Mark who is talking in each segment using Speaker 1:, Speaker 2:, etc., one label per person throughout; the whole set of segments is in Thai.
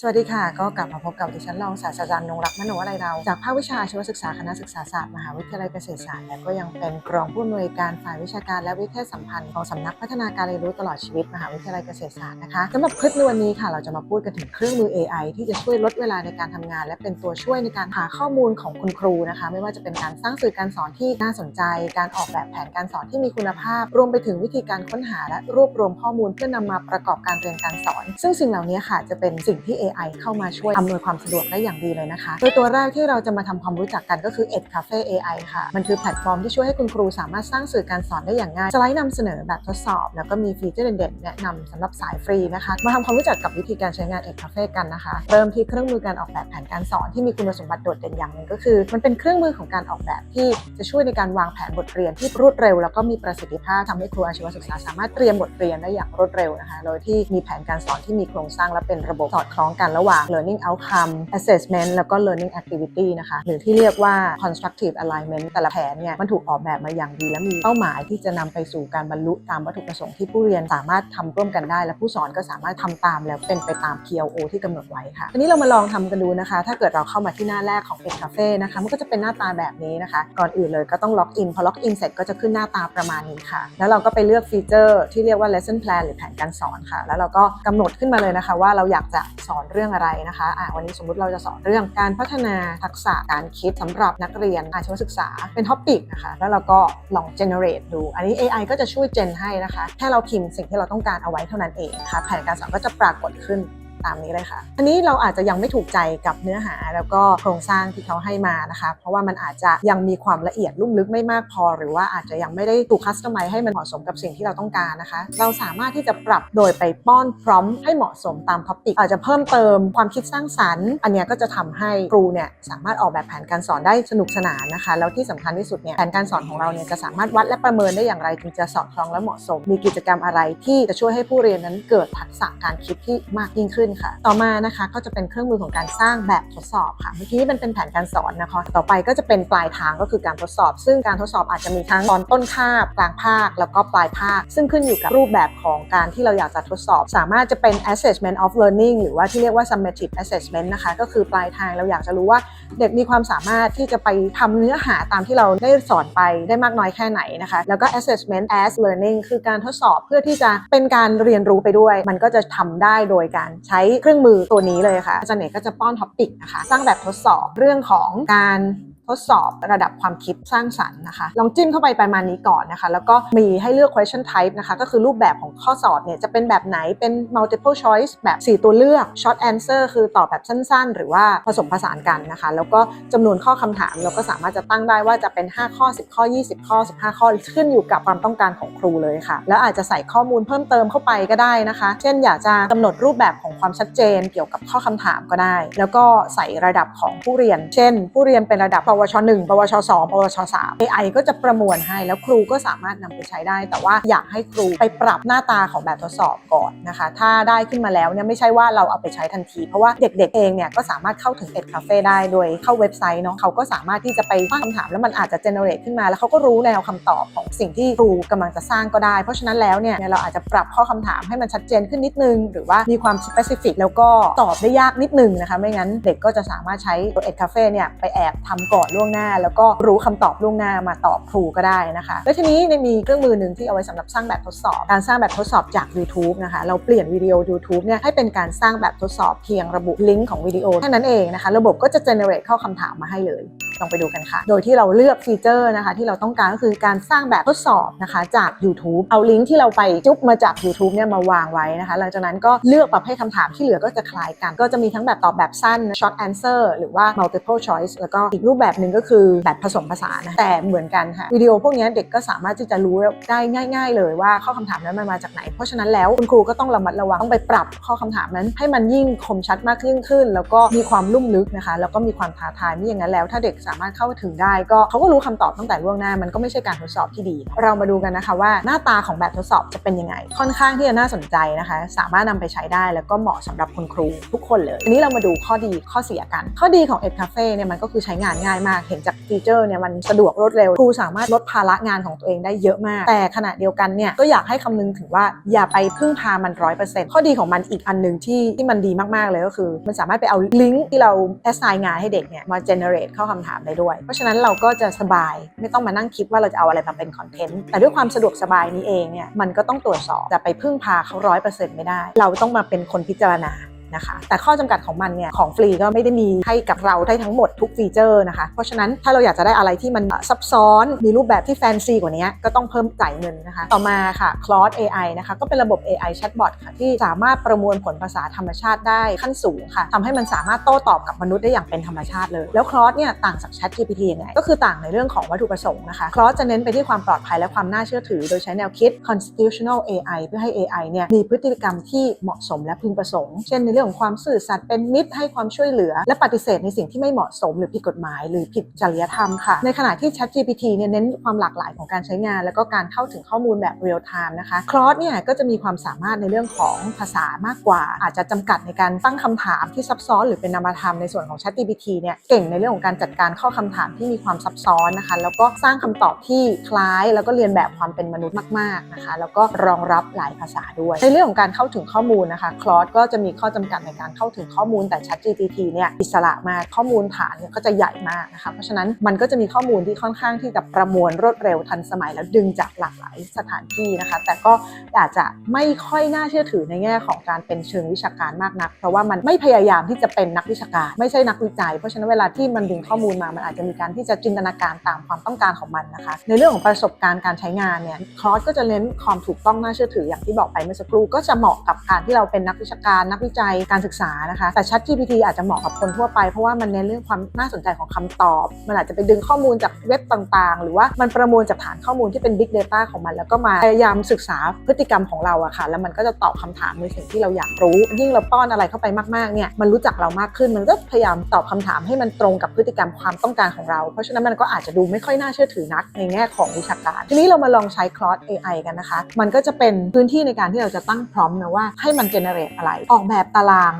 Speaker 1: สวัสดีค่ะ ก็กลับมาพบกับดิฉันรองศาสตราจารย์นงรักมโนอะไรเรา จากภาควิชาชีวศึกษาคณะศึกษาศาสตร์มหาวิทยาลัยเกษตรศาสตร์และก็ยังเป็นรองผู้อำนวยการฝ่ายวิชาการและวิเทศสัมพันธ์ของสำนักพัฒนาการเรียนรู้ตลอดชีวิตมหาวิทยาลัยเกษตรศาสตร์นะคะสำหรับคลิปในวันนี้ค่ะเราจะมาพูดกันถึงเครื่องมือ AI ที่จะช่วยลดเวลาในการทำงาน และเป็นตัวช่วยในการหาข้อมูลของคุณครูนะคะ ไม่ว่าจะเป็นการสร้างสื่อการสอนที่น่าสนใจ การออกแบบแผนการสอนที่มีคุณภาพ รวมไปถึงวิธีการค้นหาและรวบรวมข้อมูลเพื่อนำมาประกอบการเรียนการสอน ซึ่งสิ่งเหล่านี้ค่ะจะเป็นสิ่งที่ AI เข้ามาช่วยอำนวยความสะดวกได้อย่างดีเลยนะคะ โดยตัวแรกที่เราจะมาทำความรู้จักกันก็คือ Ed Cafe AI ค่ะ มันคือแพลตฟอร์มที่ช่วยให้คุณครูสามารถสร้างสื่อการสอนได้อย่างง่ายสไลด์นำเสนอแบบทดสอบ แล้วก็มีฟีเจอร์เด่นๆแนะนำสำหรับสายฟรีนะคะ มาทำความรู้จักกับวิธีการใช้งาน Ed Cafe กันนะคะ เริ่มที่เครื่องมือการออกแบบแผนการสอนที่มีคุณสมบัติโดดเด่นอย่างหนึ่งก็คือ มันเป็นเครื่องมือของการออกแบบที่จะช่วยในการวางแผนบทเรียนที่รวดเร็ว แล้วก็มีประสิทธิภาพทำให้ครูอาชีวศึกษาสามารถเตรียมบทเรียนได้อย่างรวดเร็วนะคะ โดยที่มีแผนการสอนที่มีโครงสร้างและเป็นระบบสอดคล้องกันระหว่าง learning outcome assessment แล้วก็ learning activity นะคะ หรือที่เรียกว่า constructive alignment แต่ละแผนเนี่ยมันถูกออกแบบมาอย่างดี และมีเป้าหมายที่จะนำไปสู่การบรรลุตามวัตถุประสงค์ที่ผู้เรียนสามารถทำร่วมกันได้ และผู้สอนก็สามารถทำตามแล้วเป็นไปตาม PLO ที่กำหนดไว้ค่ะทีนี้เรามาลองทำกันดูนะคะ ถ้าเกิดเราเข้ามาที่หน้าแรกของ Ed Cafe นะคะมันก็จะเป็นหน้าตาแบบนี้นะคะ ก่อนอื่นเลยก็ต้องล็อกอินพอล็อกอินเสร็จก็จะขึ้นหน้าตาประมาณนี้ค่ะ แล้วเราก็ไปเลือกฟีเจอร์ที่เรียกว่า lesson plan หรือแผนการสอนค่ะ แล้วเราก็กำหนดขึ้นมาเลยนะคะ ว่าเราอยากจะสอนเรื่องอะไรนะคะอะวันนี้สมมุติเราจะสอนเรื่องการพัฒนาทักษะการคิดสำหรับนักเรียนอาชีวศึกษาเป็นท็อปิกนะคะแล้วเราก็ลอง generate ดู อันนี้ AI ก็จะช่วยเจนให้นะคะแค่เราพิมพ์สิ่งที่เราต้องการเอาไว้เท่านั้นเองนะคะแผนการสอนก็จะปรากฏขึ้น ตามนี้เลยค่ะ อันนี้เราอาจจะยังไม่ถูกใจกับเนื้อหาแล้วก็โครงสร้างที่เขาให้มานะคะ เพราะว่ามันอาจจะยังมีความละเอียดลุ่มลึกไม่มากพอ หรือว่าอาจจะยังไม่ได้ถูกคัสตอมไมให้มันเหมาะสมกับสิ่งที่เราต้องการนะคะ เราสามารถที่จะปรับโดยไปป้อนพร้อมให้เหมาะสมตามท็อปิกอาจจะเพิ่มเติมความคิดสร้างสรรค์ อันนี้ก็จะทำให้ครูเนี่ยสามารถออกแบบแผนการสอนได้สนุกสนานนะคะ แล้วที่สำคัญที่สุดเนี่ยแผนการสอนของเราเนี่ยจะสามารถวัดและประเมินได้อย่างไรถึงจะสอดคล้องและเหมาะสม มีกิจกรรมอะไรที่จะช่วยให้ผู้เรียนนั้นเกิดทักษะการคิดที่มากยิ่งขึ้นค่ะ ต่อมานะคะก็จะเป็นเครื่องมือของการสร้างแบบทดสอบค่ะ เมื่อกี้มันเป็นแผนการสอนนะคะ ต่อไปก็จะเป็นปลายทางก็คือการทดสอบ ซึ่งการทดสอบอาจจะมีทั้งตอนต้นคาบกลางภาค แล้วก็ปลายภาค ซึ่งขึ้นอยู่กับรูปแบบของการที่เราอยากจะทดสอบ สามารถจะเป็น assessment of learning หรือว่าที่เรียกว่า summative assessment นะคะ ก็คือปลายทางเราอยากจะรู้ว่าเด็กมีความสามารถที่จะไปทำเนื้อหาตามที่เราได้สอนไปได้มากน้อยแค่ไหนนะคะ แล้วก็ assessment as learning คือการทดสอบเพื่อที่จะเป็นการเรียนรู้ไปด้วย มันก็จะทำได้โดยการใช้เครื่องมือตัวนี้เลยค่ะอาจารย์เอกก็จะป้อนท็อปิกนะคะสร้างแบบทดสอบเรื่องของการ ทดสอบระดับความคิดสร้างสรรค์นะคะ ลองจิ้มเข้าไปประมาณนี้ก่อนนะคะ แล้วก็มีให้เลือก question type นะคะ ก็คือรูปแบบของข้อสอบเนี่ยจะเป็นแบบไหนเป็น multiple choice แบบ 4 ตัวเลือก short answer คือตอบแบบสั้นๆ หรือว่าผสมผสานกันนะคะ แล้วก็จำนวนข้อคำถามเราก็สามารถจะตั้งได้ว่าจะเป็น 5 ข้อ 10 ข้อ 20 ข้อ 15 ข้อขึ้นอยู่กับความต้องการของครูเลยค่ะ แล้วอาจจะใส่ข้อมูลเพิ่มเติมเข้าไปก็ได้นะคะ เช่นอยากจะกำหนดรูปแบบของความชัดเจนเกี่ยวกับข้อคำถามก็ได้ แล้วก็ใส่ระดับของผู้เรียน เช่น ผู้เรียนเป็นระดับปวช 1 ปวช 2 ปวช 3 AI ก็จะประมวลให้แล้วครูก็สามารถนำไปใช้ได้ แต่ว่าอยากให้ครูไปปรับหน้าตาของแบบทดสอบก่อนนะคะ ถ้าได้ขึ้นมาแล้วเนี่ยไม่ใช่ว่าเราเอาไปใช้ทันที เพราะว่าเด็กๆเองเนี่ยก็สามารถเข้าถึง Ed Cafe ได้โดยเข้าเว็บไซต์เนาะเขาก็สามารถที่จะไปตั้งคำถามแล้วมันอาจจะ generate ขึ้นมา แล้วเขาก็รู้แนวคำตอบของสิ่งที่ครูกำลังจะสร้างก็ได้ เพราะฉะนั้นแล้วเนี่ยเราอาจจะปรับข้อคำถามให้มันชัดเจนขึ้นนิดนึง หรือว่ามีความ specific แล้วก็ตอบได้ยากนิดนึงนะคะไม่งั้นเด็กก็จะสามารถใช้ตัว Ed Cafe เนี่ยไปแอบทำก่อนล่วงหน้า แล้วก็รู้คำตอบล่วงหน้ามาตอบครูก็ได้นะคะ แล้วทีนี้เนี่ยมีเครื่องมือหนึ่งที่เอาไว้สำหรับสร้างแบบทดสอบ การสร้างแบบทดสอบจาก YouTube นะคะ เราเปลี่ยนวิดีโอ YouTube เนี่ยให้เป็นการสร้างแบบทดสอบเพียงระบุลิงก์ของวิดีโอแค่นั้นเองนะคะ ระบบก็จะ generate ข้อคำถามมาให้เลยลองไปดูกันค่ะ โดยที่เราเลือกฟีเจอร์นะคะที่เราต้องการก็คือการสร้างแบบทดสอบนะคะจาก YouTube เอาลิงก์ที่เราไปจุ๊บมาจาก YouTube เนี่ยมาวางไว้นะคะ หลังจากนั้นก็เลือกประเภทคำถามที่เหลือก็จะคล้ายกัน ก็จะมีทั้งแบบตอบแบบสั้น short answer หรือว่า multiple choice แล้วก็อีกรูปแบบหนึ่งก็คือแบบผสมผสานนะแต่เหมือนกันค่ะวิดีโอพวกนี้เด็กก็สามารถที่จะรู้ได้ง่าย ๆ เลยว่าข้อคำถามนั้นมันมาจากไหน เพราะฉะนั้นแล้วคุณครูก็ต้องระมัดระวังต้องไปปรับข้อคำถามนั้น ให้มันยิ่งคมชัดมากยิ่งขึ้น แล้วก็มีความลุ่มลึกนะคะ แล้วก็มีความท้าทายไม่อย่างนั้นแล้ว ถ้าเด็กสามารถเข้าถึงได้ ก็เขาก็รู้คำตอบตั้งแต่ล่วงหน้ามันก็ไม่ใช่การทดสอบที่ดี เรามาดูกันนะคะว่าหน้าตาของแบบทดสอบจะเป็นยังไง ค่อนข้างที่จะน่าสนใจนะคะ สามารถนำไปใช้ได้แล้วก็เหมาะสำหรับคุณครูทุกคนเลยทีนี้เรามาดูข้อดีข้อเสียกัน ข้อดีของ Ed Cafe เนี่ยมันก็คือใช้งานง่ายายมาก เห็นจากฟีเจอร์เนี่ยมันสะดวกรวดเร็ว ครูสามารถลดภาระงานของตัวเองได้เยอะมาก แต่ขณะเดียวกันเนี่ยก็อยากให้คำนึงถึงว่าอย่าไปพึ่งพามันร้อยเปอร์เซ็นต์ข้อดีของมันอีกอันหนึ่งที่ที่มันดีมาก ๆ เลยก็คือ มันสามารถไปเอาลิงก์ที่เรา assign งานให้เด็กเนี่ยมา generate เข้าคำถามได้ด้วย เพราะฉะนั้นเราก็จะสบายไม่ต้องมานั่งคิดว่าเราจะเอาอะไรมาเป็นคอนเทนต์แต่ด้วยความสะดวกสบายนี้เองเนี่ยมันก็ต้องตรวจสอบจะไปพึ่งพาเขาร้อยเปอร์เซ็นต์ไม่ได้ เราต้องมาเป็นคนพิจารณา นะคะ แต่ข้อจำกัดของมันเนี่ยของฟรีก็ไม่ได้มีให้กับเราได้ทั้งหมดทุกฟีเจอร์นะคะ เพราะฉะนั้นถ้าเราอยากจะได้อะไรที่มันซับซ้อนมีรูปแบบที่แฟนซีกว่านี้ก็ต้องเพิ่มจ่ายเงินนะคะ ต่อมาค่ะ Claude AI นะคะก็เป็นระบบ AI chatbot ค่ะที่สามารถประมวลผลภาษาธรรมชาติได้ขั้นสูงค่ะทำให้มันสามารถโต้ตอบกับมนุษย์ได้อย่างเป็นธรรมชาติเลย แล้ว Claude เนี่ยต่างจาก Chat GPT ยังไงก็คือต่างในเรื่องของวัตถุประสงค์นะคะ Claude จะเน้นไปที่ความปลอดภัยและความน่าเชื่อถือ โดยใช้แนวคิด constitutional AI เพื่อให้ AI เนี่ยมีพฤติกรรมที่เหมาะสมและพึงประสงค์เช่นในรื่องของความสื่อสัตย์เป็นมิตรให้ความช่วยเหลือ และปฏิเสธในสิ่งที่ไม่เหมาะสม หรือผิดกฎหมาย หรือผิดจริยธรรมค่ะ ในขณะที่ Chat GPT เนี่ยเน้นความหลากหลายของการใช้งาน แล้วก็การเข้าถึงข้อมูลแบบ real time นะคะ Claude เนี่ยก็จะมีความสามารถในเรื่องของภาษามากกว่า อาจจะจำกัดในการตั้งคำถามที่ซับซ้อน หรือเป็นนามธรรมในส่วนของ Chat GPT เนี่ยเก่งในเรื่องของการจัดการข้อคำถามที่มีความซับซ้อนนะคะ แล้วก็สร้างคำตอบที่คล้าย แล้วก็เรียนแบบความเป็นมนุษย์มาก ๆนะคะ แล้วก็รองรับหลายภาษาด้วย ในเรื่องของการเข้าถึงข้อมูลนะคะ Claude ก็จะมีข้อจำกัดในการเข้าถึงข้อมูลแต่ Chat GPT เนี่ยอิสระมากข้อมูลฐานเนี่ยก็จะใหญ่มากนะคะเพราะฉะนั้นมันก็จะมีข้อมูลที่ค่อนข้างที่จะประมวลรวดเร็วทันสมัย แล้วดึงจากหลากหลายสถานที่นะคะ แต่ก็อาจจะไม่ค่อยน่าเชื่อถือในแง่ของการเป็นเชิงวิชาการมากนัก เพราะว่ามันไม่พยายามที่จะเป็นนักวิชาการ ไม่ใช่นักวิจัย เพราะฉะนั้นเวลาที่มันดึงข้อมูลมามันอาจจะมีการที่จะจินตนาการตามความต้องการของมันนะคะ ในเรื่องของประสบการณ์การใช้งานเนี่ยคลอสก็จะเน้นความถูกต้องน่าเชื่อถืออย่างที่บอกไปเมื่อสักครู่ก็จะเหมาะกับการที่เราเป็นนักวิชาการนักวิจัยการศึกษานะคะ แต่ Chat GPT อาจจะเหมาะกับคนทั่วไปเพราะว่ามันเน้นเรื่องความน่าสนใจของคำตอบ มันอาจจะไปดึงข้อมูลจากเว็บต่างๆ หรือว่ามันประมวลจากฐานข้อมูลที่เป็น Big Data ของมัน แล้วก็มาพยายามศึกษาพฤติกรรมของเราอะค่ะ แล้วมันก็จะตอบคำถามในสิ่งที่เราอยากรู้ ยิ่งเราป้อนอะไรเข้าไปมากๆเนี่ยมันรู้จักเรามากขึ้นมันก็พยายามตอบคำถามให้มันตรงกับพฤติกรรมความต้องการของเรา เพราะฉะนั้นมันก็อาจจะดูไม่ค่อยน่าเชื่อถือนักในแง่ของวิชาการ ทีนี้เรามาลองใช้ Claude AI กันนะคะ มันก็จะเป็นพื้นที่ในการที่เราจะตั้งพร้อมนะว่าให้มัน generate อะไรออกแบบตาราง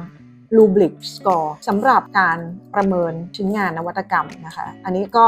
Speaker 1: r u b r i c Score สำหรับการประเมินชิ้นงานนวัตกรรมนะคะ อันนี้ก็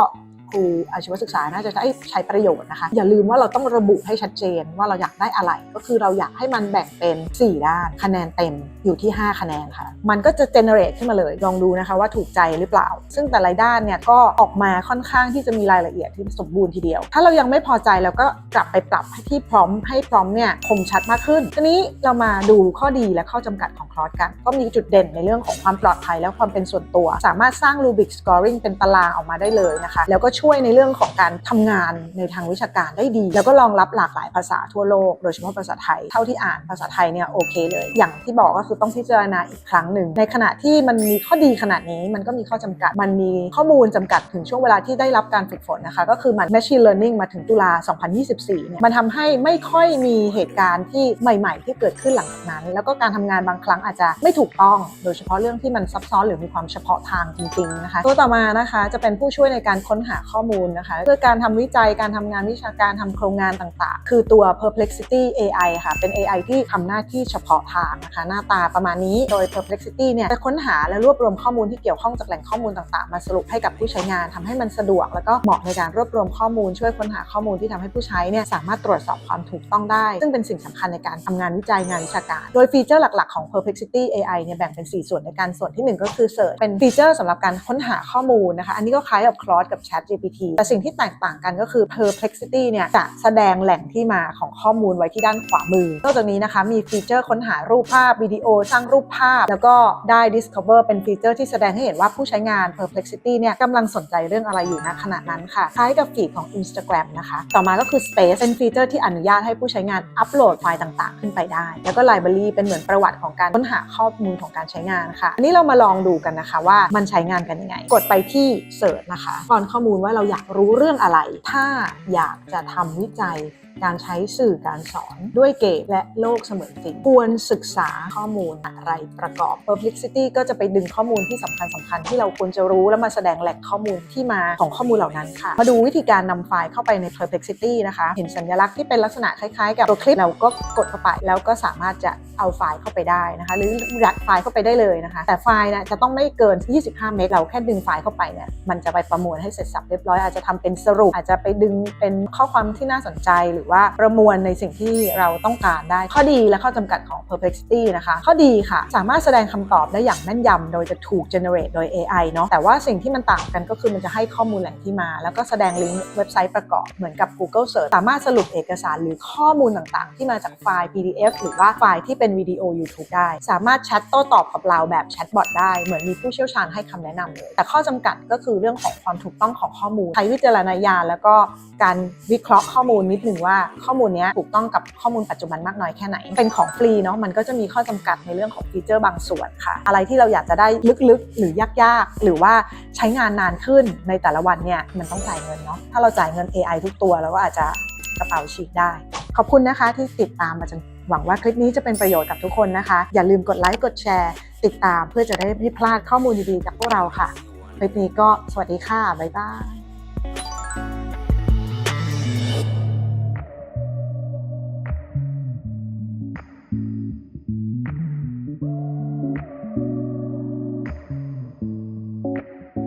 Speaker 1: ครูอาชีวศึกษาน่าจะได้ใช้ประโยชน์นะคะ อย่าลืมว่าเราต้องระบุให้ชัดเจนว่าเราอยากได้อะไร ก็คือเราอยากให้มันแบ่งเป็น 4 ด้าน คะแนนเต็มอยู่ที่ 5 คะแนนค่ะ มันก็จะ generate ขึ้นมาเลย ลองดูนะคะว่าถูกใจหรือเปล่า ซึ่งแต่ละด้านเนี่ยก็ออกมาค่อนข้างที่จะมีรายละเอียดที่สมบูรณ์ทีเดียว ถ้าเรายังไม่พอใจเราก็กลับไปปรับให้ที่พร้อมให้พร้อมเนี่ยคมชัดมากขึ้น ทีนี้เรามาดูข้อดีและข้อจำกัดของคลอสกัน ก็มีจุดเด่นในเรื่องของความปลอดภัยและความเป็นส่วนตัว สามารถสร้าง Rubik Scoring เป็นตารางออกมาได้เลยนะคะ แล้วก็ช่วยในเรื่องของการทำงานในทางวิชาการได้ดี แล้วก็รองรับหลากหลายภาษาทั่วโลก โดยเฉพาะภาษาไทย เท่าที่อ่านภาษาไทยเนี่ยโอเคเลย อย่างที่บอกก็คือต้องพิจารณาอีกครั้งหนึ่ง ในขณะที่มันมีข้อดีขนาดนี้มันก็มีข้อจำกัด มันมีข้อมูลจำกัดถึงช่วงเวลาที่ได้รับการฝึกฝนนะคะ ก็คือมัน machine learning มาถึงตุลา 2024 เนี่ย มันทำให้ไม่ค่อยมีเหตุการณ์ที่ใหม่ ๆ ที่เกิดขึ้นหลังจากนั้น แล้วก็การทำงานบางครั้งอาจจะไม่ถูกต้อง โดยเฉพาะเรื่องที่มันซับซ้อนหรือมีความเฉพาะทางจริงๆนะคะ ตัวต่อมานะคะจะเป็นผู้ช่วยในการค้นหาข้อมูลนะคะ เพื่อการทำวิจัยการทำงานวิชาการทำโครงงานต่างๆ คือตัว perplexity AI ค่ะ เป็น AI ที่ทำหน้าที่เฉพาะทางนะคะ หน้าตาประมาณนี้ โดย perplexity เนี่ยจะค้นหาและรวบรวมข้อมูลที่เกี่ยวข้องจากแหล่งข้อมูลต่างๆ มาสรุปให้กับผู้ใช้งานทำให้มันสะดวก แล้วก็เหมาะในการรวบรวมข้อมูลช่วยค้นหาข้อมูลที่ทำให้ผู้ใช้เนี่ยสามารถตรวจสอบความถูกต้องได้ ซึ่งเป็นสิ่งสำคัญในการทำงานวิจัยงานวิชาการ โดยฟีเจอร์หลักๆของ perplexity AI เนี่ยแบ่งเป็น 4 ส่วนในการส่วนที่ 1 ก็คือ search เป็นฟีเจอร์สำหรับการค้นหาข้อมูลนะคะ อันนี้ก็คล้ายกับ Claude กับ Chat GPT แต่สิ่งที่แตกต่างกันก็คือ perplexity เนี่ยจะแสดงแหล่งที่มาของข้อมูลไว้ที่ด้านขวามือ นอกจากนี้นะคะมีฟีเจอร์ค้นหารูปภาพวิดีโอสร้างรูปภาพ แล้วก็ได้ discover เป็นฟีเจอร์ที่แสดงให้เห็นว่าผู้ใช้งาน perplexity เนี่ยกำลังสนใจเรื่องอะไรอยู่ณขณะนั้นค่ะคล้ายกับฟีดของ Instagram นะคะ ต่อมาก็คือ Space เป็นฟีเจอร์ที่อนุญาตให้ผู้ใช้งานอัปโหลดไฟล์ต่างๆ ขึ้นไปได้ แล้วก็ Library เป็นเหมือนประวัติของการค้นหาข้อมูลของการใช้งานค่ะอันนี้เรามาลองดูกันนะคะว่ามันใช้งานกันยังไง กดไปที่ Search นะคะก่อนข้อมูลว่าเราอยากรู้เรื่องอะไร ถ้าอยากจะทำวิจัยการใช้สื่อการสอนด้วยเกมและโลกเสมือนจริงควรศึกษาข้อมูลอะไรประกอบ Perplexity ก็จะไปดึงข้อมูลที่สำคัญสคัญๆที่เราควรจะรู้แล้วมาแสดงแหล่งข้อมูลที่มาของข้อมูลเหล่านั้นค่ะ มาดูวิธีการนำไฟล์เข้าไปใน Perplexity นะคะ เห็นสัญลักษณ์ที่เป็นลักษณะคล้ายๆ กับตัวคลิปเราก็กดเข้าไป แล้วก็สามารถจะเอาไฟล์เข้าไปได้นะคะ หรือยัดไฟล์เข้าไปได้เลยนะคะ แต่ไฟล์นะจะต้องไม่เกิน 25 เมกเราแค่ดึงไฟล์เข้าไปเนี่ยมันจะไปประมวลให้เสร็จสับเรียบร้อยอาจจะทำเป็นสรุปอาจจะไปดึงเป็นข้อความที่น่าสนใจหรือว่าประมวลในสิ่งที่เราต้องการได้ข้อดีและข้อจำกัดของ Perplexity นะคะ ข้อดีค่ะ สามารถแสดงคำตอบได้อย่างแม่นยำโดยจะถูก generate โดย AI เนาะแต่ว่าสิ่งที่มันต่างกันก็คือมันจะให้ข้อมูลแหล่งที่มา แล้วก็แสดงลิงก์เว็บไซต์ประกอบเหมือนกับ Google Search สามารถสรุปเอกสารหรือข้อมูลต่างๆ ที่มาจากไฟล์ PDF หรือว่าไฟล์ที่เป็นวิดีโอ YouTube ได้ สามารถแชทโต้ตอบกับเราแบบแชทบอทได้เหมือนมีผู้เชี่ยวชาญให้คำแนะนำเลย แต่ข้อจำกัดก็คือเรื่องของความถูกต้องของข้อมูลใช้วิจารณญาณแล้วก็การวิเคราะห์ข้อมูลนิดหนึ่งว่าข้อมูลนี้ถูกต้องกับข้อมูลปัจจุบันมากน้อยแค่ไหน เป็นของฟรีเนาะมันก็จะมีข้อจำกัดในเรื่องของฟีเจอร์บางส่วนค่ะ อะไรที่เราอยากจะได้ลึกๆ หรือยากๆ หรือว่าใช้งานนานขึ้นในแต่ละวันเนี่ยมันต้องจ่ายเงินเนาะถ้าเราจ่ายเงิน AI ทุกตัวเราก็อาจจะกระเป๋าฉีกได้ ขอบคุณนะคะที่ติดตามมาจนหวังว่าคลิปนี้จะเป็นประโยชน์กับทุกคนนะคะ อย่าลืมกดไลค์กดแชร์ ติดตามเพื่อจะได้ไม่พลาดข้อมูลดีๆจากพวกเราค่ะคลิปนี้ก็สวัสดีค่ะบ๊ายบาย